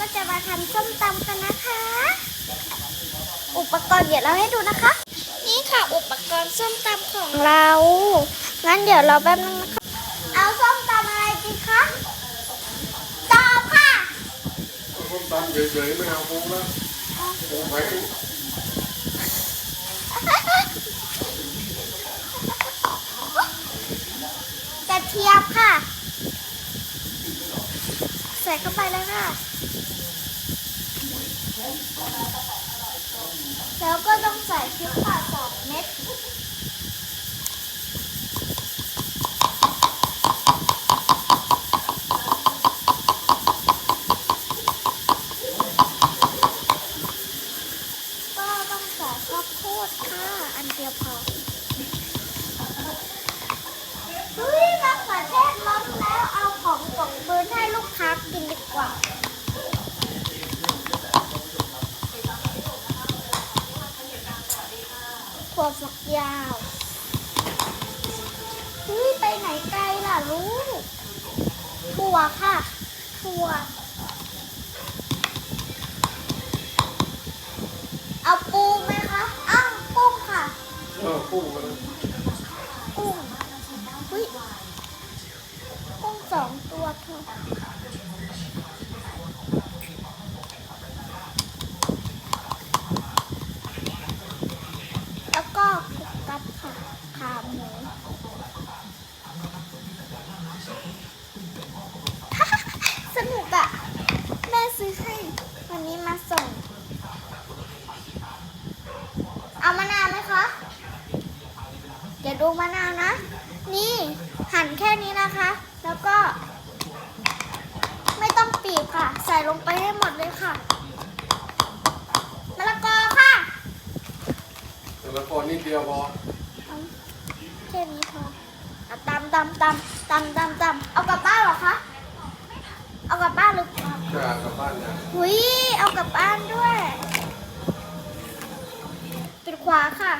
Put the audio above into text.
ก็จะมาทำส้มตำกันนะคะ อุปกรณ์เดี๋ยวเราให้ดูนะคะ นี่ค่ะอุปกรณ์ส้มตำของเรา งั้นเดี๋ยวเราแป๊บนึงนะคะ เอาส้มตำอะไรดีคะตอบค่ะส้มตำเฉยๆไม่เอาปรุงแล้วปรุงไปกระเทียมค่ะ ใส่เข้าไปเลยค่ะ แล้วก็ต้องใส่พริกค่าสองเม็ดก็ต้องใส่ข้าวโพดค่ะอันเดียวพอ เฮ้ยมะเขือเทศล้นแล้วเอาของส่งปืนให้ลูกค้ากินดีกว่า ถั่วฝักยาวเฮ้ยไปไหนไกลล่ะลูกถั่วค่ะถั่วเอาปูไหมคะอ้าวกุ้งค่ะเออปรุงกันเลยกุ้งอุ้ยกุ้งสองตัวพอแล้วก็กุกกับค่ะขาหมู สนุกอะแม่ซื้อให้วันนี้มาส่ง เอามะนาวไหมคะเดี๋ยวดูมะนาวนะ นี่หั่นแค่นี้นะคะ แล้วก็ ไม่ต้องปีบค่ะ ใส่ลงไปให้หมดเลยค่ะมะละกอค่ะแล้วก็นิดเดียวพอเอาแค่นี้พอเอาตำตำตำตำตำตำเอากลับบ้านเหรอคะ เอากลับบ้านหรือเปล่า จะกลับบ้านนะ หุยเอากลับบ้านด้วยปิด ขวาค่ะ